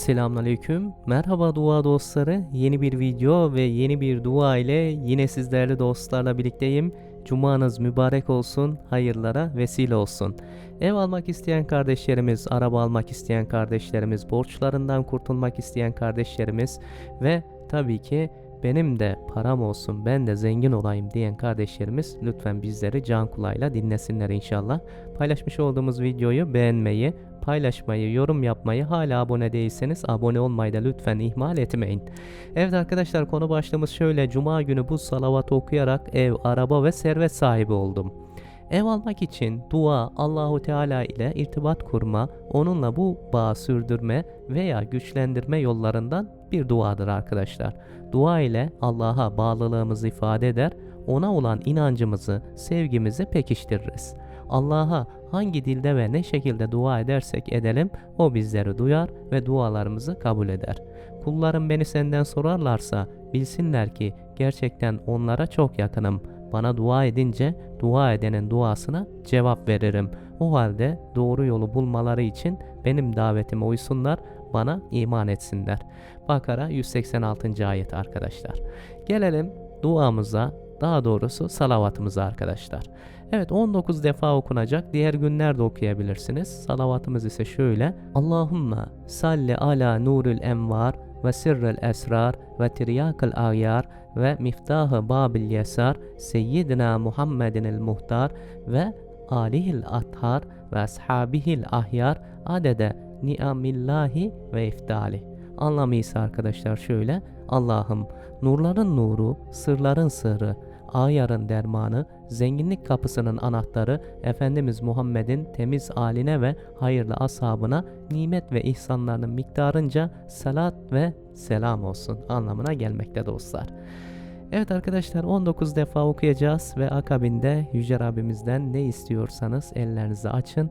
Selamünaleyküm. Merhaba dua dostları. Yeni bir video ve yeni bir dua ile yine sizlerle dostlarla birlikteyim. Cumanız mübarek olsun, hayırlara vesile olsun. Ev almak isteyen kardeşlerimiz, araba almak isteyen kardeşlerimiz, borçlarından kurtulmak isteyen kardeşlerimiz ve tabii ki benim de param olsun, ben de zengin olayım diyen kardeşlerimiz lütfen bizleri can kulağıyla dinlesinler inşallah. Paylaşmış olduğumuz videoyu beğenmeyi, paylaşmayı, yorum yapmayı, hala abone değilseniz abone olmayı da lütfen ihmal etmeyin. Evet arkadaşlar konu başlığımız şöyle. Cuma günü bu salavatı okuyarak ev, araba ve servet sahibi oldum. Ev almak için dua, Allahu Teala ile irtibat kurma, onunla bu bağı sürdürme veya güçlendirme yollarından bir duadır arkadaşlar. Dua ile Allah'a bağlılığımızı ifade eder, ona olan inancımızı, sevgimizi pekiştiririz. Allah'a hangi dilde ve ne şekilde dua edersek edelim o bizleri duyar ve dualarımızı kabul eder. Kullarım beni senden sorarlarsa bilsinler ki gerçekten onlara çok yakınım. Bana dua edince dua edenin duasına cevap veririm. O halde doğru yolu bulmaları için benim davetime uysunlar, bana iman etsinler. Bakara 186. ayet arkadaşlar. Gelelim duamıza, daha doğrusu salavatımıza arkadaşlar. Evet 19 defa okunacak. Diğer günlerde okuyabilirsiniz. Salavatımız ise şöyle. Allahümme salli ala nuril envar ve sirril esrar ve tiryakil agyar ve miftahı babil yesar seyyidina Muhammedin el muhtar ve alihil athar ve ashabihil ahyar adede ni'amillahi ve iftali. Anlamı ise arkadaşlar şöyle. Allah'ım nurların nuru, sırların sırrı, ayarın dermanı, zenginlik kapısının anahtarı Efendimiz Muhammed'in temiz aline ve hayırlı ashabına nimet ve ihsanlarının miktarınca salat ve selam olsun anlamına gelmekte dostlar. Evet arkadaşlar 19 defa okuyacağız ve akabinde Yüce Rabbimizden ne istiyorsanız ellerinizi açın